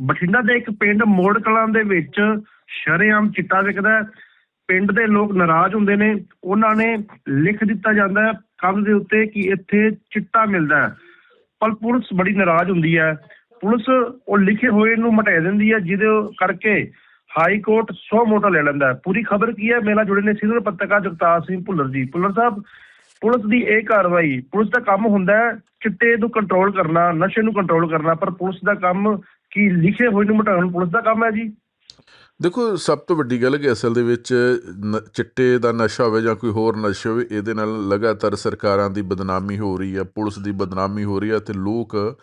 ਬਠਿੰਡਾ ਦੇ ਇੱਕ ਪਿੰਡ ਮੋੜ ਕਲਾਂ ਦੇ ਵਿੱਚ ਸ਼ਰੇਆਮ ਚਿੱਟਾ ਵਿਕਦਾ ਪਿੰਡ ਦੇ ਲੋਕ ਨਾਰਾਜ਼ ਹੁੰਦੇ ਨੇ। ਉਹਨਾਂ ਨੇ ਲਿਖ ਦਿੱਤਾ ਜਾਂਦਾ ਹੈ ਦੇ ਉੱਤੇ ਕਿ ਇੱਥੇ ਚਿੱਟਾ ਮਿਲਦਾ ਹੈ। ਪਰ ਪੁਲਿਸ ਬੜੀ ਨਾਰਾਜ਼ ਹੁੰਦੀ ਹੈ। ਪੁਲਿਸ ਉਹ ਲਿਖੇ ਹੋਏ ਨੂੰ ਮਟਾ ਦਿੰਦੀ ਹੈ, ਜਿਹਦੇ ਕਰਕੇ ਹਾਈ ਕੋਰਟ ਸੌ ਮੋਟਾ ਲੈ ਲੈਂਦਾ ਹੈ। ਪੂਰੀ ਖਬਰ ਕੀ ਹੈ? ਮੇਰਾ ਜੁੜੇ ਨੇ ਸੀਨੀਅਰ ਪੱਤਰਕਾਰ ਜਗਤਾਰ ਸਿੰਘ ਭੁੱਲਰ ਜੀ। ਭੁੱਲਰ ਸਾਹਿਬ, ਪੁਲਿਸ ਦੀ ਇਹ ਕਾਰਵਾਈ, ਪੁਲਿਸ ਦਾ ਕੰਮ ਹੁੰਦਾ ਹੈ ਚਿੱਟੇ ਨੂੰ ਕੰਟਰੋਲ ਕਰਨਾ, ਨਸ਼ੇ ਨੂੰ ਕੰਟਰੋਲ ਕਰਨਾ, ਪਰ ਪੁਲਿਸ ਦਾ ਕੰਮ ਕੀ ਲਿਖੇ ਹੋਏ ਨੂੰ ਮਟਾਉਣ? ਪੁਲਿਸ ਦਾ ਕੰਮ ਹੈ ਜੀ। ਦੇਖੋ, ਸਭ ਤੋਂ ਵੱਡੀ ਗੱਲ ਕਿ ਅਸਲ ਦੇ ਵਿੱਚ ਨ- ਚਿੱਟੇ ਦਾ ਨਸ਼ਾ ਹੋਵੇ ਜਾਂ ਕੋਈ ਹੋਰ ਨਸ਼ਾ ਹੋਵੇ, ਇਹਦੇ ਨਾਲ ਲਗਾਤਾਰ ਸਰਕਾਰਾਂ ਦੀ ਬਦਨਾਮੀ ਹੋ ਰਹੀ ਹੈ ਪੁਲਿਸ ਦੀ ਬਦਨਾਮੀ ਹੋ ਰਹੀ ਹੈ ਤੇ ਲੋਕ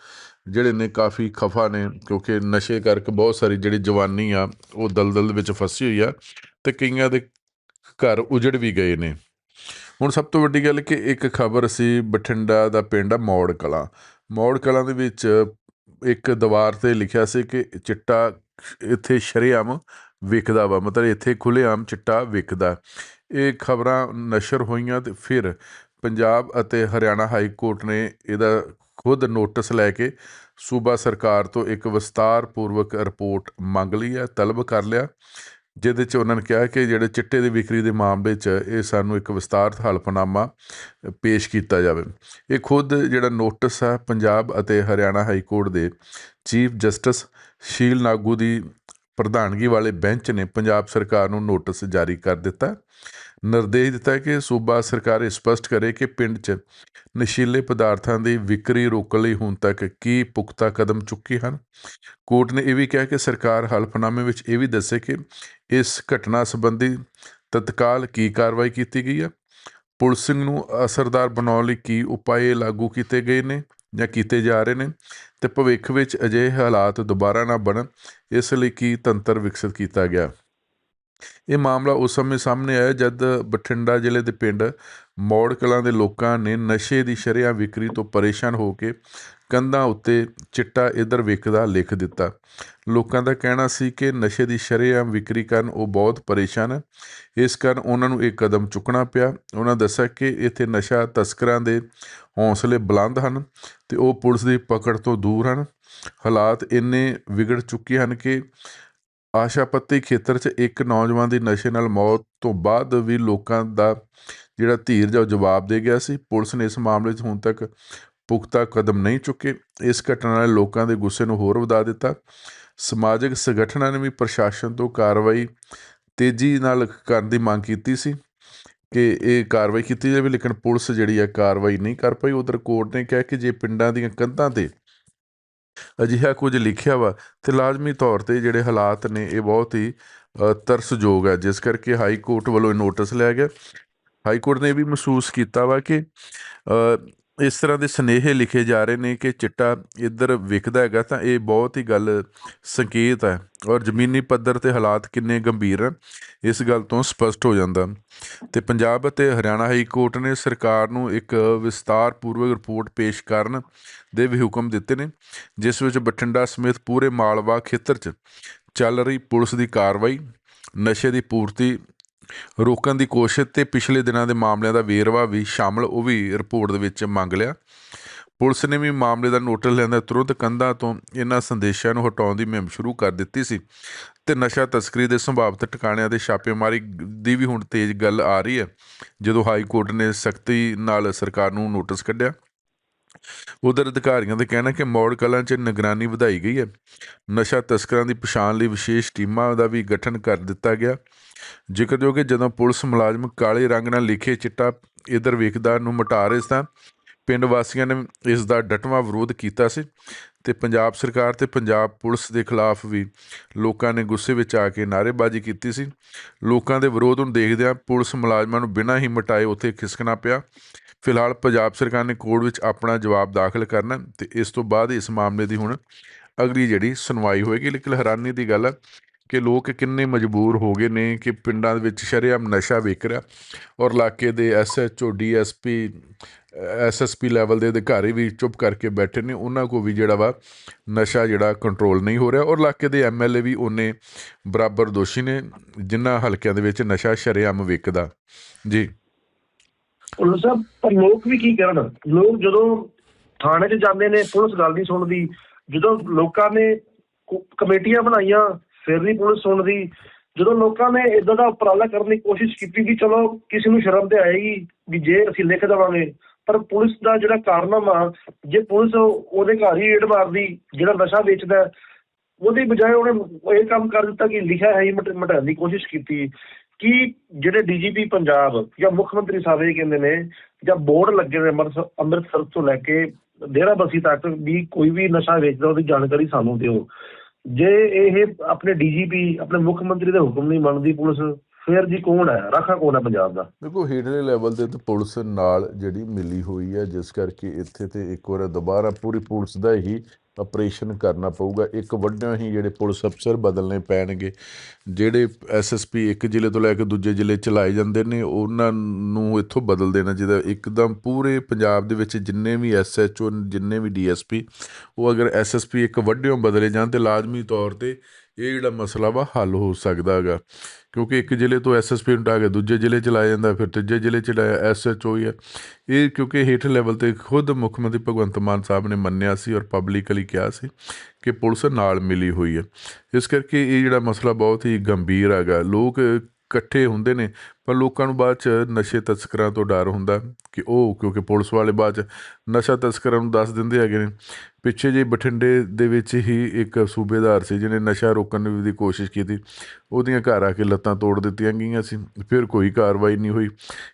ਜਿਹੜੇ ਨੇ ਕਾਫੀ ਖਫਾ ਨੇ, ਕਿਉਂਕਿ ਨਸ਼ੇ ਕਰਕੇ ਬਹੁਤ ਸਾਰੀ ਜਿਹੜੀ ਜਵਾਨੀ ਆ, ਉਹ ਦਲਦਲ ਵਿੱਚ ਫਸੀ ਹੋਈ ਆ ਤੇ ਕਈਆਂ ਦੇ ਘਰ ਉਜੜ ਵੀ ਗਏ ਨੇ। ਹੁਣ ਸਭ ਤੋਂ ਵੱਡੀ ਗੱਲ ਕਿ ਇੱਕ ਖਬਰ ਸੀ ਬਠਿੰਡਾ ਦਾ ਪਿੰਡ ਆ ਮੌੜ ਕਲਾਂ। ਮੌੜ ਕਲਾਂ ਦੇ ਵਿੱਚ ਇੱਕ ਦੀਵਾਰ ਤੇ ਲਿਖਿਆ ਸੀ ਕਿ ਚਿੱਟਾ ਇੱਥੇ ਸ਼ਰੇਆਮ ਵਿਕਦਾ ਵਾ, ਮਤਲਬ ਇੱਥੇ ਖੁੱਲ੍ਹੇਆਮ ਚਿੱਟਾ ਵਿਕਦਾ। ਇਹ ਖਬਰਾਂ ਨਸ਼ਰ ਹੋਈਆਂ ਤੇ ਫਿਰ ਪੰਜਾਬ ਅਤੇ ਹਰਿਆਣਾ ਹਾਈ ਕੋਰਟ ਨੇ ਇਹਦਾ ਖੁਦ ਨੋਟਿਸ ਲੈ ਕੇ ਸੂਬਾ ਸਰਕਾਰ ਤੋਂ ਇੱਕ ਵਿਸਤਾਰਪੂਰਵਕ ਰਿਪੋਰਟ ਮੰਗ ਲਈ ਹੈ, ਤਲਬ ਕਰ ਲਿਆ। ਜਿਹਦੇ 'ਚ ਉਹਨਾਂ ਨੇ ਕਿਹਾ ਕਿ ਜਿਹੜੇ ਚਿੱਟੇ ਦੀ ਵਿਕਰੀ ਦੇ ਮਾਮਲੇ 'ਚ ਇਹ ਸਾਨੂੰ ਇੱਕ ਵਿਸਤਾਰਤ ਹਲਫਨਾਮਾ ਪੇਸ਼ ਕੀਤਾ ਜਾਵੇ। ਇਹ ਖੁਦ ਜਿਹੜਾ ਨੋਟਿਸ ਹੈ ਪੰਜਾਬ ਅਤੇ ਹਰਿਆਣਾ ਹਾਈ ਕੋਰਟ ਦੇ ਚੀਫ ਜਸਟਿਸ ਸ਼ੀਲ ਨਾਗੂ ਦੀ ਪ੍ਰਧਾਨਗੀ ਵਾਲੇ ਬੈਂਚ ਨੇ ਪੰਜਾਬ ਸਰਕਾਰ ਨੂੰ ਨੋਟਿਸ ਜਾਰੀ ਕਰ ਦਿੱਤਾ। ਨਿਰਦੇਸ਼ ਦਿੱਤਾ ਕਿ ਸੂਬਾ ਸਰਕਾਰ ਇਹ ਸਪਸ਼ਟ ਕਰੇ ਕਿ ਪਿੰਡ 'ਚ ਨਸ਼ੀਲੇ ਪਦਾਰਥਾਂ ਦੀ ਵਿਕਰੀ ਰੋਕਣ ਲਈ ਹੁਣ ਤੱਕ ਕੀ ਪੁਖਤਾ ਕਦਮ ਚੁੱਕੇ ਹਨ? ਕੋਰਟ ਨੇ ਇਹ ਵੀ ਕਿਹਾ ਕਿ ਸਰਕਾਰ ਹਲਫਨਾਮੇ ਵਿੱਚ ਇਹ ਵੀ ਦੱਸੇ ਕਿ ਇਸ ਘਟਨਾ ਸੰਬੰਧੀ ਤਤਕਾਲ ਕੀ ਕਾਰਵਾਈ ਕੀਤੀ ਗਈ ਹੈ? ਪੁਲਿਸਿੰਗ ਨੂੰ ਅਸਰਦਾਰ ਬਣਾਉਣ ਲਈ ਕੀ ਉਪਾਅ ਲਾਗੂ ਕੀਤੇ ਗਏ ਨੇ ਜਾਂ ਕੀਤੇ ਜਾ ਰਹੇ ਨੇ? ਤੇ ਭਵਿੱਖ ਵਿੱਚ ਅਜਿਹੇ ਹਾਲਾਤ ਦੁਬਾਰਾ ਨਾ ਬਣਨ, ਇਸ ਲਈ ਕੀ ਤੰਤਰ ਵਿਕਸਿਤ ਕੀਤਾ ਗਿਆ? ਇਹ ਮਾਮਲਾ ਉਸ ਸਮੇਂ ਸਾਹਮਣੇ ਆਇਆ ਜਦ ਬਠਿੰਡਾ ਜ਼ਿਲ੍ਹੇ ਦੇ ਪਿੰਡ ਮੌੜ ਕਲਾਂ ਦੇ ਲੋਕਾਂ ਨੇ ਨਸ਼ੇ ਦੀ ਸ਼ਰੇਆਮ ਵਿਕਰੀ ਤੋਂ ਪਰੇਸ਼ਾਨ ਹੋ ਕੇ ਕੰਧਾਂ ਉੱਤੇ ਚਿੱਟਾ ਇੱਧਰ ਵਿਕਦਾ ਲਿਖ ਦਿੱਤਾ। ਲੋਕਾਂ ਦਾ ਕਹਿਣਾ ਸੀ ਕਿ ਨਸ਼ੇ ਦੀ ਸ਼ਰੇਆਮ ਵਿਕਰੀ ਕਾਰਨ ਉਹ ਬਹੁਤ ਪਰੇਸ਼ਾਨ ਹੈ। ਇਸ ਕਾਰਨ ਉਹਨਾਂ ਨੂੰ ਇਹ ਕਦਮ ਚੁੱਕਣਾ ਪਿਆ। ਉਹਨਾਂ ਦੱਸਿਆ ਕਿ ਇੱਥੇ ਨਸ਼ਾ ਤਸਕਰਾਂ ਦੇ ਹੌਸਲੇ ਬੁਲੰਦ ਹਨ ਤੇ ਉਹ ਪੁਲਿਸ ਦੀ ਪਕੜ ਤੋਂ ਦੂਰ ਹਨ। ਹਾਲਾਤ ਇੰਨੇ ਵਿਗੜ ਚੁੱਕੇ ਹਨ ਕਿ ਆਸ਼ਾਪੱਤੀ ਖੇਤਰ 'ਚ ਇੱਕ ਨੌਜਵਾਨ ਦੀ ਨਸ਼ੇ ਨਾਲ ਮੌਤ ਤੋਂ ਬਾਅਦ ਵੀ ਲੋਕਾਂ ਦਾ ਜਿਹੜਾ ਧੀਰਜ ਆ ਉਹ ਜਵਾਬ ਦੇ ਗਿਆ ਸੀ। ਪੁਲਿਸ ਨੇ ਇਸ ਮਾਮਲੇ 'ਚ ਹੁਣ ਤੱਕ ਪੁਖਤਾ ਕਦਮ ਨਹੀਂ ਚੁੱਕੇ। ਇਸ ਘਟਨਾ ਨੇ ਲੋਕਾਂ ਦੇ ਗੁੱਸੇ ਨੂੰ ਹੋਰ ਵਧਾ ਦਿੱਤਾ। ਸਮਾਜਿਕ ਸੰਗਠਨਾਂ ਨੇ ਵੀ ਪ੍ਰਸ਼ਾਸਨ ਤੋਂ ਕਾਰਵਾਈ ਤੇਜ਼ੀ ਨਾਲ ਕਰਨ ਦੀ ਮੰਗ ਕੀਤੀ ਸੀ ਕਿ ਇਹ ਕਾਰਵਾਈ ਕੀਤੀ ਜਾਵੇ, ਲੇਕਿਨ ਪੁਲਿਸ ਜਿਹੜੀ ਹੈ ਕਾਰਵਾਈ ਨਹੀਂ ਕਰ ਪਾਈ। ਉਧਰ ਕੋਰਟ ਨੇ ਕਿਹਾ ਕਿ ਜੇ ਪਿੰਡਾਂ ਦੀਆਂ ਕੰਧਾਂ ਤੇ ਅਜਿਹਾ ਕੁਝ ਲਿਖਿਆ ਵਾ ਤੇ ਲਾਜ਼ਮੀ ਤੌਰ ਤੇ ਜਿਹੜੇ ਹਾਲਾਤ ਨੇ ਇਹ ਬਹੁਤ ਹੀ ਅ, ਤਰਸਯੋਗ ਹੈ ਜਿਸ ਕਰਕੇ ਹਾਈ ਕੋਰਟ ਵੱਲੋਂ ਇਹ ਨੋਟਿਸ ਲਿਆ ਗਿਆ। ਹਾਈ ਕੋਰਟ ਨੇ ਇਹ ਵੀ ਮਹਿਸੂਸ ਕੀਤਾ ਵਾ ਕਿ ਅ, ਇਸ ਤਰ੍ਹਾਂ ਦੇ ਸੁਨੇਹੇ ਲਿਖੇ ਜਾ ਰਹੇ ਨੇ ਕਿ ਚਿੱਟਾ ਇੱਧਰ ਵਿਕਦਾ ਹੈਗਾ ਤਾਂ ਇਹ ਬਹੁਤ ਹੀ ਗੱਲ ਸੰਕੇਤ ਹੈ ਔਰ ਜ਼ਮੀਨੀ ਪੱਧਰ ਤੇ ਹਾਲਾਤ ਕਿੰਨੇ ਗੰਭੀਰ ਹਨ, ਇਸ ਗੱਲ ਤੋਂ ਸਪਸ਼ਟ ਹੋ ਜਾਂਦਾ। ਤੇ ਪੰਜਾਬ ਅਤੇ ਹਰਿਆਣਾ ਹਾਈ ਕੋਰਟ ਨੇ ਸਰਕਾਰ ਨੂੰ ਇੱਕ ਵਿਸਤਾਰਪੂਰਵਕ ਰਿਪੋਰਟ ਪੇਸ਼ ਕਰਨ ਦੇ ਵੀ ਹੁਕਮ ਦਿੱਤੇ ਨੇ, ਜਿਸ ਵਿੱਚ ਬਠਿੰਡਾ ਸਮੇਤ ਪੂਰੇ ਮਾਲਵਾ ਖੇਤਰ 'ਚ ਚੱਲ ਰਹੀ ਪੁਲਿਸ ਦੀ ਕਾਰਵਾਈ, ਨਸ਼ੇ ਦੀ ਪੂਰਤੀ ਰੋਕਣ ਦੀ ਕੋਸ਼ਿਸ਼ ਤੇ ਪਿਛਲੇ ਦਿਨਾਂ ਦੇ ਮਾਮਲਿਆਂ ਦਾ ਵੇਰਵਾ ਵੀ ਸ਼ਾਮਲ, ਉਹ ਵੀ ਰਿਪੋਰਟ ਦੇ ਵਿੱਚ ਮੰਗ ਲਿਆ। ਪੁਲਿਸ ਨੇ ਵੀ ਮਾਮਲੇ ਦਾ ਨੋਟਿਸ ਲੈਂਦਾ ਤੁਰੰਤ ਕੰਧਾਂ ਤੋਂ ਇਹਨਾਂ ਸੰਦੇਸ਼ਾਂ ਨੂੰ ਹਟਾਉਣ ਦੀ ਮੁਹਿੰਮ ਸ਼ੁਰੂ ਕਰ ਦਿੱਤੀ ਸੀ ਤੇ ਨਸ਼ਾ ਤਸਕਰੀ ਦੇ ਸੰਭਾਵਿਤ ਟਿਕਾਣਿਆਂ ਦੇ ਛਾਪੇਮਾਰੀ ਦੀ ਵੀ ਹੁਣ ਤੇਜ਼ ਗੱਲ ਆ ਰਹੀ ਹੈ, ਜਦੋਂ ਹਾਈ ਕੋਰਟ ਨੇ ਸਖਤੀ ਨਾਲ ਸਰਕਾਰ ਨੂੰ ਨੋਟਿਸ ਕੱਢਿਆ। ਉਧਰ ਅਧਿਕਾਰੀਆਂ ਦਾ ਕਹਿਣਾ ਕਿ ਮੌੜ ਕਲਾਂ 'ਚ ਨਿਗਰਾਨੀ ਵਧਾਈ ਗਈ ਹੈ। ਨਸ਼ਾ ਤਸਕਰਾਂ ਦੀ ਪਛਾਣ ਲਈ ਵਿਸ਼ੇਸ਼ ਟੀਮਾਂ ਦਾ ਵੀ ਗਠਨ ਕਰ ਦਿੱਤਾ ਗਿਆ। ਜ਼ਿਕਰਯੋਗ ਹੈ, ਜਦੋਂ ਪੁਲਿਸ ਮੁਲਾਜ਼ਮ ਕਾਲੇ ਰੰਗ ਨਾਲ ਲਿਖੇ ਚਿੱਟਾ ਇਧਰ ਵੇਖਦਾ ਨੂੰ ਮਿਟਾ ਰਹੇ ਸਨ, ਪਿੰਡ ਵਾਸੀਆਂ ਨੇ ਇਸ ਦਾ ਡਟਵਾਂ ਵਿਰੋਧ ਕੀਤਾ ਸੀ ਤੇ ਪੰਜਾਬ ਸਰਕਾਰ ਤੇ ਪੰਜਾਬ ਪੁਲਿਸ ਦੇ ਖਿਲਾਫ ਵੀ ਲੋਕਾਂ ਨੇ ਗੁੱਸੇ ਵਿੱਚ ਆ ਕੇ ਨਾਅਰੇਬਾਜ਼ੀ ਕੀਤੀ ਸੀ। ਲੋਕਾਂ ਦੇ ਵਿਰੋਧ ਨੂੰ ਦੇਖਦਿਆਂ ਪੁਲਿਸ ਮੁਲਾਜ਼ਮਾਂ ਨੂੰ ਬਿਨਾਂ ਹੀ ਮਟਾਏ ਉੱਥੇ ਖਿਸਕਣਾ ਪਿਆ। ਫਿਲਹਾਲ ਪੰਜਾਬ ਸਰਕਾਰ ਨੇ ਕੋਰਟ ਵਿੱਚ ਆਪਣਾ ਜਵਾਬ ਦਾਖਲ ਕਰਨਾ ਤੇ ਇਸ ਤੋਂ ਬਾਅਦ ਇਸ ਮਾਮਲੇ ਦੀ ਹੁਣ ਅਗਲੀ ਜਿਹੜੀ ਸੁਣਵਾਈ ਹੋਏਗੀ, ਲੇਕਿਨ ਹੈਰਾਨੀ ਦੀ ਗੱਲ ਹੈ ਕਿ ਲੋਕ ਕਿੰਨੇ ਮਜਬੂਰ ਹੋ ਗਏ ਨੇ ਕਿ ਪਿੰਡਾਂ ਦੇ ਵਿੱਚ ਸ਼ਰੇਆਮ ਨਸ਼ਾ ਵਿਕ ਰਿਹਾ ਔਰ ਇਲਾਕੇ ਦੇ ਐਸਐਚਓ ਡੀਐਸਪੀ ਐਸਐਸਪੀ ਲੈਵਲ ਦੇ ਅਧਿਕਾਰੀ ਵੀ ਚੁੱਪ ਕਰਕੇ ਬੈਠੇ ਨੇ, ਉਹਨਾਂ ਕੋ ਵੀ ਜਿਹੜਾ ਵਾ ਨਸ਼ਾ ਜਿਹੜਾ ਕੰਟਰੋਲ ਨਹੀਂ ਹੋ ਰਿਹਾ ਔਰ ਇਲਾਕੇ ਦੇ ਐਮਐਲਏ ਵੀ ਉਹਨੇ ਬਰਾਬਰ ਦੋਸ਼ੀ ਨੇ ਜਿਨ੍ਹਾਂ ਹਲਕਿਆਂ ਦੇ ਵਿੱਚ ਨਸ਼ਾ ਸ਼ਰੇਆਮ ਵਿਕਦਾ। ਜੀ। ਪੁਲਿਸ ਸਾਹਿਬ, ਪਰ ਲੋਕ ਵੀ ਕੀ ਕਰਨ? ਲੋਕ ਜਦੋਂ ਥਾਣੇ 'ਚ ਜਾਂਦੇ ਨੇ, ਪੁਲਿਸ ਗੱਲ ਨਹੀਂ ਸੁਣਦੀ। ਜਦੋਂ ਲੋਕਾਂ ਨੇ ਕਮੇਟੀਆਂ ਬਣਾਈਆਂ, ਫਿਰ ਨਹੀਂ ਪੁਲਿਸ ਸੁਣਦੀ। ਜਦੋਂ ਲੋਕਾਂ ਨੇ ਇਦਾਂ ਦਾ ਉਪਰਾਲਾ ਕਰਨ ਦੀ ਕੋਸ਼ਿਸ਼ ਕੀਤੀ ਕਿ ਚਲੋ ਕਿਸੇ ਨੂੰ ਸ਼ਰਮ ਤੇ ਆਏਗੀ ਵੀ ਜੇ ਅਸੀਂ ਲਿਖ ਦੇਵਾਂਗੇ, ਪਰ ਪੁਲਿਸ ਦਾ ਜਿਹੜਾ ਕਾਰਨਾਮਾ, ਜੇ ਪੁਲਿਸ ਉਹਦੇ ਘਰ ਹੀ ਏਡ ਮਾਰਦੀ, ਜਿਹੜਾ ਨਸ਼ਾ ਵੇਚਦਾ, ਉਹਦੀ ਬਜਾਏ ਉਹਨੇ ਇਹ ਕੰਮ ਕਰ ਦਿੱਤਾ ਕਿ ਲਿਖਿਆ ਹੈ ਹੀ ਮਟ- ਮਿਟਾਉਣ ਦੀ ਕੋਸ਼ਿਸ਼ ਕੀਤੀ। ਕਿ ਜਿਹੜੇ ਡੀਜੀਪੀ ਪੰਜਾਬ ਜਾਂ ਮੁੱਖ ਮੰਤਰੀ ਸਾਹਿਬ ਇਹ ਕਹਿੰਦੇ ਨੇ ਜਾਂ ਬੋਰਡ ਲੱਗੇ ਨੇ ਅੰਮ੍ਰਿਤਸਰ ਤੋਂ ਲੈ ਕੇ ਡੇਰਾ ਬਸੀ ਤੱਕ ਵੀ ਕੋਈ ਵੀ ਨਸ਼ਾ ਵੇਚਦਾ, ਉਹਦੀ ਜਾਣਕਾਰੀ ਸਾਨੂੰ ਦਿਓ। ਜੇ ਇਹ ਆਪਣੇ ਡੀਜੀਪੀ, ਆਪਣੇ ਮੁੱਖ ਮੰਤਰੀ ਦੇ ਹੁਕਮ ਨਹੀਂ ਮੰਨਦੀ ਪੁਲਿਸ, ਫਿਰ ਜੀ ਕੌਣ ਹੈ? ਰਾਖਾ ਕੌਣ ਹੈ ਪੰਜਾਬ ਦਾ? ਦੇਖੋ, ਹੇਠਲੇ ਲੈਵਲ ਤੇ ਤਾਂ ਪੁਲਿਸ ਨਾਲ ਜਿਹੜੀ ਮਿਲੀ ਹੋਈ ਹੈ, ਜਿਸ ਕਰਕੇ ਇੱਥੇ ਤੇ ਇੱਕ ਵਾਰ ਦੁਬਾਰਾ ਪੂਰੀ ਪੁਲਿਸ ਦਾ ਹੀ ਆਪਰੇਸ਼ਨ ਕਰਨਾ ਪਊਗਾ। ਇੱਕ ਵੱਡਿਆਂ ਹੀ ਜਿਹੜੇ ਪੁਲਿਸ ਅਫਸਰ ਬਦਲਨੇ ਪੈਣਗੇ। ਜਿਹੜੇ ਐਸਐਸਪੀ ਇੱਕ ਜ਼ਿਲ੍ਹੇ ਤੋਂ ਲੈ ਕੇ ਦੂਜੇ ਜ਼ਿਲ੍ਹੇ ਚਲਾਏ ਜਾਂਦੇ ਨੇ, ਉਹਨਾਂ ਨੂੰ ਇੱਥੋਂ ਬਦਲ ਦੇਣਾ ਜਿਹਦਾ ਇੱਕਦਮ ਪੂਰੇ ਪੰਜਾਬ ਦੇ ਵਿੱਚ ਜਿੰਨੇ ਵੀ ਐਸਐਚਓ ਜਿੰਨੇ ਵੀ ਡੀਐਸਪੀ ਉਹ ਅਗਰ ਐਸਐਸਪੀ ਇੱਕ ਵੱਡਿਓਂ ਬਦਲੇ ਜਾਣ ਤੇ ਲਾਜ਼ਮੀ ਤੌਰ ਤੇ ਇਹ ਜਿਹੜਾ ਮਸਲਾ ਵਾ ਹੱਲ ਹੋ ਸਕਦਾ ਹੈਗਾ। ਕਿਉਂਕਿ ਇੱਕ ਜ਼ਿਲ੍ਹੇ ਤੋਂ ਐਸਐਸਪੀ ਹਟਾ ਕੇ ਦੂਜੇ ਜ਼ਿਲ੍ਹੇ ਚ ਲਾਇਆ ਜਾਂਦਾ, ਫਿਰ ਤੀਜੇ ਜ਼ਿਲ੍ਹੇ ਚ ਲਾਇਆ ਐਸਐਚਓ ਹੀ ਹੈ। ਇਹ ਕਿਉਂਕਿ ਹੇਠ ਲੈਵਲ ਤੇ ਖੁਦ ਮੁੱਖ ਮੰਤਰੀ ਭਗਵੰਤ ਮਾਨ ਸਾਹਿਬ ਨੇ ਮੰਨਿਆ ਸੀ ਔਰ ਪਬਲਿਕਲੀ ਕਿਹਾ ਸੀ ਕਿ ਪੁਲਿਸ ਨਾਲ ਮਿਲੀ ਹੋਈ ਹੈ। ਇਸ ਕਰਕੇ ਇਹ ਜਿਹੜਾ ਮਸਲਾ ਬਹੁਤ ਹੀ ਗੰਭੀਰ ਹੈਗਾ। ਲੋਕ ਇਕੱਠੇ ਹੁੰਦੇ ਨੇ ਪਰ ਲੋਕਾਂ ਨੂੰ ਬਾਅਦ ਚ ਨਸ਼ੇ ਤਸਕਰਾਂ ਤੋਂ ਡਰ ਹੁੰਦਾ ਕਿ ਉਹ, ਕਿਉਂਕਿ ਪੁਲਿਸ ਵਾਲੇ ਬਾਅਦ ਚ ਨਸ਼ਾ ਤਸਕਰਾਂ ਨੂੰ ਦੱਸ ਦਿੰਦੇ ਹੈਗੇ ਨੇ। ਪਿੱਛੇ ਜੇ ਬਠਿੰਡੇ ਦੇ ਵਿੱਚ ਹੀ ਇੱਕ ਸੂਬੇਦਾਰ ਸੀ ਜਿਹਨੇ ਨਸ਼ਾ ਰੋਕਣ ਦੀ ਕੋਸ਼ਿਸ਼ ਕੀਤੀ। ਉਹਦੀਆਂ ਘਰ ਆ ਕੇ ਲੱਤਾਂ ਤੋੜ ਦਿੱਤੀਆਂ ਗਈਆਂ ਸੀ। ਫਿਰ ਕੋਈ ਕਾਰਵਾਈ ਨਹੀਂ ਹੋਈ।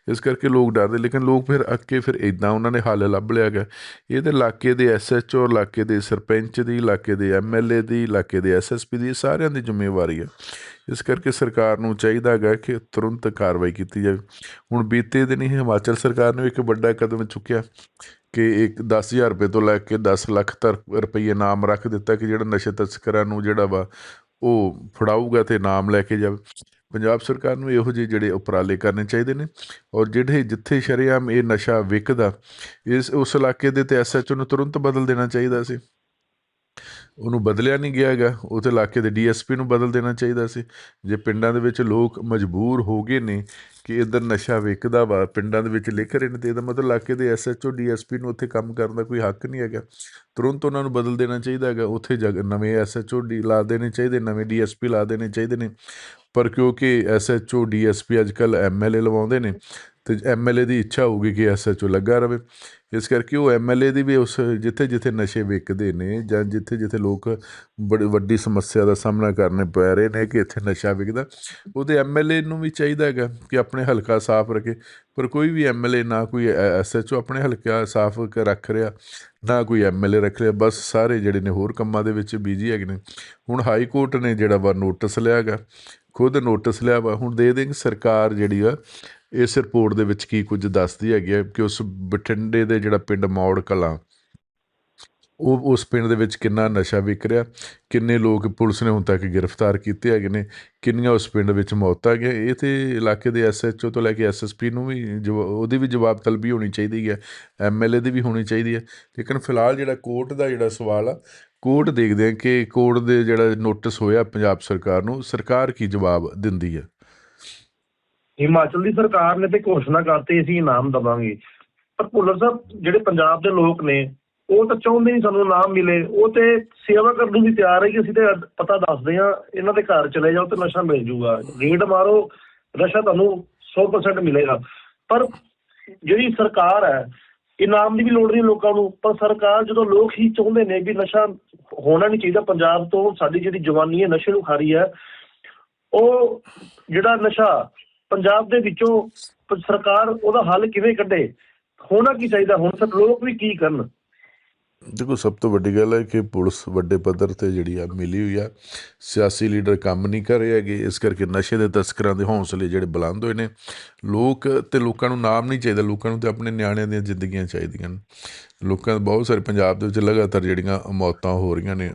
ਇਸ ਕਰਕੇ ਲੋਕ ਡਰਦੇ, ਲੇਕਿਨ ਲੋਕ ਫਿਰ ਅੱਕੇ ਫਿਰ ਇਦਾਂ ਉਹਨਾਂ ਨੇ ਹੱਲ ਲੱਭ ਲਿਆ ਗਿਆ ਇਹ ਤੇ ਇਲਾਕੇ ਦੇ ਐਸਐਚਓ ਇਲਾਕੇ ਦੇ ਸਰਪੰਚ ਦੀ, ਇਲਾਕੇ ਦੇ ਐਮਐਲਏ ਦੀ, ਇਲਾਕੇ ਦੇ ਐਸਐਸਪੀ ਦੀ ਸਾਰਿਆਂ ਦੀ ਜ਼ਿੰਮੇਵਾਰੀ ਹੈ। ਇਸ ਕਰਕੇ ਸਰਕਾਰ ਨੂੰ ਚਾਹੀਦਾ ਹੈਗਾ ਕਿ ਤੁਰੰਤ ਕਾਰ ਕਾਰਵਾਈ ਕੀਤੀ ਜਾਵੇ। ਹੁਣ ਬੀਤੇ ਦਿਨ ਹੀ ਹਿਮਾਚਲ ਸਰਕਾਰ ਨੇ ਇੱਕ ਵੱਡਾ ਕਦਮ ਚੁੱਕਿਆ ਕਿ ਇੱਕ 10000 ਰੁਪਏ ਤੋਂ ਲੈ ਕੇ 10 ਲੱਖ ਤੱਕ ਰੁਪਏ ਨਾਮ ਰੱਖ ਦਿੱਤਾ ਕਿ ਜਿਹੜਾ ਨਸ਼ੇ ਤਸਕਰਾਂ ਨੂੰ ਜਿਹੜਾ ਵਾ ਉਹ ਫੜਾਊਗਾ ਤੇ ਨਾਮ ਲੈ ਕੇ ਜਾਵੇ। ਪੰਜਾਬ ਸਰਕਾਰ ਨੂੰ ਇਹੋ ਜਿਹੇ ਜਿਹੜੇ ਉਪਰਾਲੇ ਕਰਨੇ ਚਾਹੀਦੇ ਨੇ ਔਰ ਜਿਹੜੇ ਜਿੱਥੇ ਸ਼ਰੇਆਮ ਇਹ ਨਸ਼ਾ ਵਿਕਦਾ, ਇਸ, ਉਸ ਇਲਾਕੇ ਦੇ ਤੇ ਐਸਐਚਓ ਨੂੰ ਤੁਰੰਤ ਬਦਲ ਦੇਣਾ ਚਾਹੀਦਾ ਸੀ। ਉਹਨੂੰ ਬਦਲਿਆ ਨਹੀਂ ਗਿਆ ਹੈਗਾ। ਉਹ ਤੇ ਇਲਾਕੇ ਦੇ ਡੀਐਸਪੀ ਨੂੰ ਬਦਲ ਦੇਣਾ ਚਾਹੀਦਾ ਸੀ। ਜੇ ਪਿੰਡਾਂ ਦੇ ਵਿੱਚ ਲੋਕ ਮਜਬੂਰ ਹੋ ਗਏ ਨੇ ਕਿ ਇੱਧਰ ਨਸ਼ਾ ਵਿਕਦਾ ਵਾ, ਪਿੰਡਾਂ ਦੇ ਵਿੱਚ ਲਿਖ ਰਹੇ ਨੇ ਤੇ ਇਹਦਾ ਮਤਲਬ ਇਲਾਕੇ ਦੇ ਐਸਐਚਓ ਡੀਐਸਪੀ ਨੂੰ ਉੱਥੇ ਕੰਮ ਕਰਨ ਦਾ ਕੋਈ ਹੱਕ ਨਹੀਂ ਹੈਗਾ। ਤੁਰੰਤ ਉਹਨਾਂ ਨੂੰ ਬਦਲ ਦੇਣਾ ਚਾਹੀਦਾ ਹੈਗਾ। ਉੱਥੇ ਜਗ ਨਵੇਂ ਐਸਐਚਓ ਡੀ ਲਾ ਦੇਣੇ ਚਾਹੀਦੇ, ਨਵੇਂ ਡੀਐਸਪੀ ਲਾ ਦੇਣੇ ਚਾਹੀਦੇ ਨੇ। ਪਰ ਕਿਉਂਕਿ ਐਸਐਚਓ ਡੀਐਸਪੀ ਅੱਜ ਕੱਲ ਐਮਐਲਏ ਲਵਾਉਂਦੇ ਨੇ ਤੇ ਐਮਐਲਏ ਦੀ ਇੱਛਾ ਹੋਊਗੀ ਕਿ ਐਸਐਚਓ ਲੱਗਾ ਰਵੇ। ਇਸ ਕਰਕੇ ਉਹ ਐਮਐਲਏ ਦੀ ਵੀ ਉਸ ਜਿੱਥੇ ਜਿੱਥੇ ਨਸ਼ੇ ਵਿਕਦੇ ਨੇ ਜਾਂ ਜਿੱਥੇ ਜਿੱਥੇ ਲੋਕ ਬੜੀ ਵੱਡੀ ਸਮੱਸਿਆ ਦਾ ਸਾਹਮਣਾ ਕਰਨੇ ਪੈ ਰਹੇ ਨੇ ਕਿ ਇੱਥੇ ਨਸ਼ਾ ਵਿਕਦਾ, ਉਹਦੇ ਐਮਐਲਏ ਨੂੰ ਵੀ ਚਾਹੀਦਾ ਹੈਗਾ ਕਿ ਆਪਣੇ ਹਲਕਾ ਸਾਫ਼ ਰੱਖੇ। ਪਰ ਕੋਈ ਵੀ ਐਮਐਲਏ ਨਾ ਕੋਈ ਐਸਐਚਓ ਆਪਣੇ ਹਲਕਾ ਸਾਫ਼ ਰੱਖ ਰਿਹਾ, ਨਾ ਕੋਈ ਐਮਐਲਏ ਰੱਖ ਰਿਹਾ, ਬਸ ਸਾਰੇ ਜਿਹੜੇ ਨੇ ਹੋਰ ਕੰਮਾਂ ਦੇ ਵਿੱਚ ਬਿਜ਼ੀ ਹੈਗੇ ਨੇ। ਹੁਣ ਹਾਈ ਕੋਰਟ ਨੇ ਜਿਹੜਾ ਵਾ ਨੋਟਿਸ ਲਿਆ ਗਾ ਖੁਦ ਨੋਟਿਸ ਲਿਆ ਵਾ। ਹੁਣ ਦੇ ਦੇਂਗੇ ਸਰਕਾਰ ਜਿਹੜੀ ਆ ਇਸ ਰਿਪੋਰਟ ਦੇ ਵਿੱਚ ਕੀ ਕੁਝ ਦੱਸਦੀ ਹੈਗੀ ਹੈ ਕਿ ਉਸ ਬਠਿੰਡੇ ਦੇ ਜਿਹੜਾ ਪਿੰਡ ਮੌੜ ਕਲਾਂ, ਉਹ, ਉਸ ਪਿੰਡ ਦੇ ਵਿੱਚ ਕਿੰਨਾ ਨਸ਼ਾ ਵਿਕ ਰਿਹਾ, ਕਿੰਨੇ ਲੋਕ ਪੁਲਿਸ ਨੇ ਹੁਣ ਤੱਕ ਗ੍ਰਿਫਤਾਰ ਕੀਤੇ ਹੈਗੇ ਨੇ, ਕਿੰਨੀਆਂ ਉਸ ਪਿੰਡ ਵਿੱਚ ਮੌਤਾਂ ਗਿਆ ਇਹ ਤੇ ਇਲਾਕੇ ਦੇ ਐਸਐਚਓ ਤੋਂ ਲੈ ਕੇ ਐਸਐਸਪੀ ਨੂੰ ਵੀ ਜਵਾ- ਉਹਦੀ ਵੀ ਜਵਾਬ ਤਲਬੀ ਹੋਣੀ ਚਾਹੀਦੀ ਹੈ ਐਮਐਲਏ ਦੀ ਵੀ ਹੋਣੀ ਚਾਹੀਦੀ ਹੈ। ਲੇਕਿਨ ਫਿਲਹਾਲ ਜਿਹੜਾ ਕੋਰਟ ਦਾ ਜਿਹੜਾ ਸਵਾਲ ਆ ਕੋਰਟ ਦੇਖਦੇ ਆ ਕਿ ਕੋਰਟ ਦੇ ਜਿਹੜਾ ਨੋਟਿਸ ਹੋਇਆ ਪੰਜਾਬ ਸਰਕਾਰ ਨੂੰ, ਸਰਕਾਰ ਕੀ ਜਵਾਬ ਦਿੰਦੀ ਹੈ? ਹਿਮਾਚਲ ਦੀ ਸਰਕਾਰ ਨੇ ਤੇ ਘੋਸ਼ਣਾ ਕਰਤੀ, ਅਸੀਂ ਇਨਾਮ ਦਵਾਂਗੇ। ਪਰ ਭੁੱਲਰ ਸਾਹਿਬ, ਜਿਹੜੇ ਪੰਜਾਬ ਦੇ ਲੋਕ ਨੇ, ਉਹ ਤਾਂ ਚਾਹੁੰਦੇ ਨਹੀਂ ਸਾਨੂੰ ਇਨਾਮ ਮਿਲੇ। ਉਹ ਤੇ ਸੇਵਾ ਕਰਨ ਨੂੰ ਵੀ ਤਿਆਰ ਹੈ ਕਿ ਅਸੀਂ ਤੇ ਪਤਾ ਦੱਸਦੇ ਆ ਇਹਨਾਂ ਦੇ ਘਰ ਚਲੇ ਜਾਓ ਤੇ ਨਸ਼ਾ ਮਿਲ ਜੂਗਾ। ਰੇਡ ਮਾਰੋ, ਨਸ਼ਾ ਤੁਹਾਨੂੰ 100% ਮਿਲੇਗਾ। ਪਰ ਜਿਹੜੀ ਸਰਕਾਰ ਹੈ ਇਨਾਮ ਦੀ ਵੀ ਲੋੜ ਨਹੀਂ ਲੋਕਾਂ ਨੂੰ, ਪਰ ਸਰਕਾਰ ਜਦੋਂ ਲੋਕ ਹੀ ਚਾਹੁੰਦੇ ਨੇ ਵੀ ਨਸ਼ਾ ਹੋਣਾ ਨਹੀਂ ਚਾਹੀਦਾ ਪੰਜਾਬ ਤੋਂ, ਸਾਡੀ ਜਿਹੜੀ ਜਵਾਨੀ ਹੈ, ਨਸ਼ੇ ਨੂੰ ਖਾ ਰਹੀ ਹੈ, ਉਹ ਜਿਹੜਾ ਨਸ਼ਾ ਪੰਜਾਬ ਦੇ ਵਿੱਚੋਂ ਸਰਕਾਰ ਉਹਦਾ ਹੱਲ ਕਿਵੇਂ ਕੱਢੇ, ਹੋਣਾ ਕੀ ਚਾਹੀਦਾ, ਹੁਣ ਸਭ ਲੋਕ ਵੀ ਕੀ ਕਰਨ? ਦੇਖੋ, ਸਭ ਤੋਂ ਵੱਡੀ ਗੱਲ ਹੈ ਕਿ ਪੁਲਿਸ ਵੱਡੇ ਪੱਧਰ ਤੇ ਜਿਹੜੀ ਆ ਮਿਲੀ ਹੋਈ ਆ, ਸਿਆਸੀ ਲੀਡਰ ਕੰਮ ਨਹੀਂ ਕਰ ਰਹੇ ਹੈਗੇ, ਇਸ ਕਰਕੇ ਨਸ਼ੇ ਦੇ ਤਸਕਰਾਂ ਦੇ ਹੌਸਲੇ ਜਿਹੜੇ ਬੁਲੰਦ ਹੋਏ ਨੇ ਲੋਕ ਤੇ ਲੋਕਾਂ ਨੂੰ ਨਾਮ ਨਹੀਂ ਚਾਹੀਦਾ, ਲੋਕਾਂ ਨੂੰ ਤੇ ਆਪਣੇ ਨਿਆਣਿਆਂ ਦੀਆਂ ਜ਼ਿੰਦਗੀਆਂ ਚਾਹੀਦੀਆਂ ਨੇ। ਲੋਕਾਂ, ਬਹੁਤ ਸਾਰੇ ਪੰਜਾਬ ਦੇ ਵਿੱਚ ਲਗਾਤਾਰ ਜਿਹੜੀਆਂ ਮੌਤਾਂ ਹੋ ਰਹੀਆਂ ਨੇ,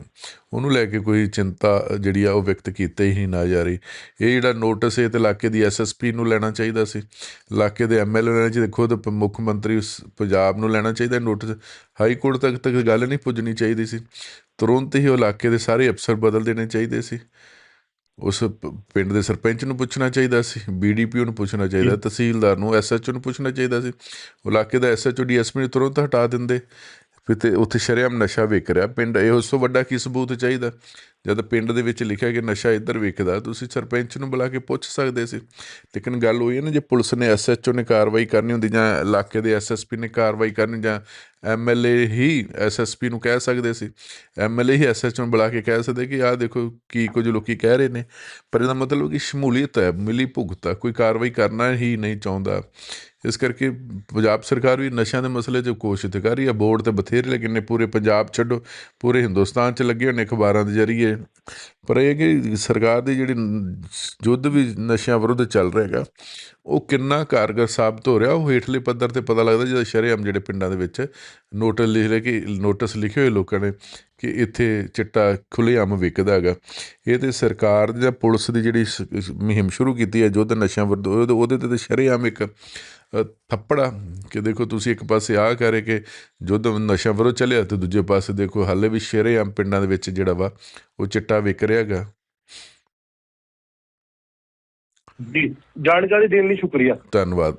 ਉਹਨੂੰ ਲੈ ਕੇ ਕੋਈ ਚਿੰਤਾ ਜਿਹੜੀ ਆ ਉਹ ਵਿਅਕਤ ਕੀਤੇ ਹੀ ਨਾ ਜਾ ਰਹੀ। ਇਹ ਜਿਹੜਾ ਨੋਟਿਸ ਇਹ ਤੇ ਇਲਾਕੇ ਦੀ ਐਸਐਸਪੀ ਨੂੰ ਲੈਣਾ ਚਾਹੀਦਾ ਸੀ। ਇਲਾਕੇ ਦੇ ਐਮਐਲਏ ਲੈਣਾ ਚਾਹੀਦਾ ਖੁਦ ਮੁੱਖ ਮੰਤਰੀ ਸ- ਪੰਜਾਬ ਨੂੰ ਲੈਣਾ ਚਾਹੀਦਾ ਨੋਟਿਸ ਹਾਈ ਕੋਰਟ ਤੱਕ ਤੱਕ ਗੱਲ ਨਹੀਂ ਪੁੱਜਣੀ ਚਾਹੀਦੀ ਸੀ। ਤੁਰੰਤ ਹੀ ਉਹ ਇਲਾਕੇ ਦੇ ਸਾਰੇ ਅਫਸਰ ਬਦਲ ਦੇਣੇ ਚਾਹੀਦੇ ਸੀ। ਉਸ ਪਿੰਡ ਦੇ ਸਰਪੰਚ ਨੂੰ ਪੁੱਛਣਾ ਚਾਹੀਦਾ ਸੀ ਬੀਡੀਪੀਓ ਨੂੰ ਪੁੱਛਣਾ ਚਾਹੀਦਾ ਤਹਿਸੀਲਦਾਰ ਨੂੰ ਐਸਐਚਓ ਨੂੰ ਪੁੱਛਣਾ ਚਾਹੀਦਾ ਸੀ। ਇਲਾਕੇ ਦਾ ਐਸਐਚਓ ਡੀਐਸਪੀ ਨੂੰ ਤੁਰੰਤ ਹਟਾ ਦਿੰਦੇ। ਫਿਰ ਤੇ ਉੱਥੇ ਸ਼ਰੇਆਮ ਨਸ਼ਾ ਵਿਕ ਰਿਹਾ। ਪਿੰਡ ਇਹ ਉਸ ਤੋਂ ਵੱਡਾ ਕੀ ਸਬੂਤ ਚਾਹੀਦਾ? ਜਦ ਪਿੰਡ ਦੇ ਵਿੱਚ ਲਿਖਿਆ ਕਿ ਨਸ਼ਾ ਇੱਧਰ ਵਿਕਦਾ ਤੁਸੀਂ ਸਰਪੰਚ ਨੂੰ ਬੁਲਾ ਕੇ ਪੁੱਛ ਸਕਦੇ ਸੀ। ਲੇਕਿਨ ਗੱਲ ਹੋਈ ਹੈ ਨਾ ਜੇ ਪੁਲਿਸ ਨੇ ਐਸਐਚਓ ਨੇ ਕਾਰਵਾਈ ਕਰਨੀ ਹੁੰਦੀ ਜਾਂ ਇਲਾਕੇ ਦੇ ਐਸਐਸਪੀ ਨੇ ਕਾਰਵਾਈ ਕਰਨੀ ਜਾਂ ਐਮਐਲਏ ਹੀ ਐਸਐਸਪੀ ਨੂੰ ਕਹਿ ਸਕਦੇ ਸੀ। ਐਮਐਲਏ ਹੀ ਐਸਐਚਓ ਨੂੰ ਬੁਲਾ ਕੇ ਕਹਿ ਸਕਦੇ ਕਿ ਆਹ ਦੇਖੋ ਕੀ ਕੁਝ ਲੋਕੀ ਕਹਿ ਰਹੇ ਨੇ। ਪਰ ਇਹਦਾ ਮਤਲਬ ਕਿ ਸ਼ਮੂਲੀਅਤ ਹੈ, ਮਿਲੀ ਭੁਗਤ ਹੈ ਕੋਈ ਕਾਰਵਾਈ ਕਰਨਾ ਹੀ ਨਹੀਂ ਚਾਹੁੰਦਾ। ਇਸ ਕਰਕੇ ਪੰਜਾਬ ਸਰਕਾਰ ਵੀ ਨਸ਼ਿਆਂ ਦੇ ਮਸਲੇ 'ਚ ਕੋਸ਼ਿਸ਼ ਕਰ ਰਹੀ ਹੈ। ਬੋਰਡ ਤੇ ਬਥੇਰੇ ਲੱਗੇ ਨੇ ਪੂਰੇ ਪੰਜਾਬ ਛੱਡੋ, ਪੂਰੇ ਹਿੰਦੁਸਤਾਨ 'ਚ ਲੱਗੇ ਹੋਏ ਨੇ ਅਖਬਾਰਾਂ ਦੇ ਜ਼ਰੀਏ। ਪਰ ਇਹ ਕਿ ਸਰਕਾਰ ਦੀ ਜਿਹੜੀ ਨ- ਯੁੱਧ ਵੀ ਨਸ਼ਿਆਂ ਵਿਰੁੱਧ ਚੱਲ ਰਿਹਾ ਹੈਗਾ, ਉਹ ਕਿੰਨਾ ਕਾਰਗਰ ਸਾਬਤ ਹੋ ਰਿਹਾ, ਉਹ ਹੇਠਲੇ ਪੱਧਰ ਤੇ ਪਤਾ ਲੱਗਦਾ, ਜਦੋਂ ਸ਼ਰੇਆਮ ਜਿਹੜੇ ਪਿੰਡਾਂ ਦੇ ਵਿੱਚ ਨੋਟਿਸ ਲਿਖ ਲੈ ਕਿ ਨੋਟਿਸ ਲਿਖੇ ਹੋਏ ਲੋਕਾਂ ਨੇ ਕਿ ਇੱਥੇ ਚਿੱਟਾ ਖੁੱਲ੍ਹੇਆਮ ਵਿਕਦਾ ਹੈਗਾ। ਇਹ ਤੇ ਸਰਕਾਰ ਦੀ ਜਾਂ ਪੁਲਿਸ ਦੀ ਜਿਹੜੀ ਮੁਹਿੰਮ ਸ਼ੁਰੂ ਕੀਤੀ ਹੈ ਯੁੱਧ ਨਸ਼ਿਆਂ ਵਿਰੁੱਧ ਉਹਦੇ ਤੇ ਤਾਂ ਸ਼ਰੇਆਮ ਇੱਕ ਥੱਪੜ ਆ ਕਿ ਦੇਖੋ ਤੁਸੀਂ ਇੱਕ ਪਾਸੇ ਆਹ ਕਰੇ ਕਿ ਯੁੱਧ ਨਸ਼ਿਆਂ ਵਿਰੁੱਧ ਚੱਲਿਆ ਤੇ ਦੂਜੇ ਪਾਸੇ ਦੇਖੋ ਹਾਲੇ ਵੀ ਸ਼ਰੇਆਮ ਪਿੰਡਾਂ ਦੇ ਵਿੱਚ ਜਿਹੜਾ ਵਾ ਉਹ ਚਿੱਟਾ ਵਿਕ ਰਿਹਾ ਹੈਗਾ। ਜੀ ਜਾਣਕਾਰੀ ਦੇਣ ਲਈ ਸ਼ੁਕਰੀਆ। ਧੰਨਵਾਦ।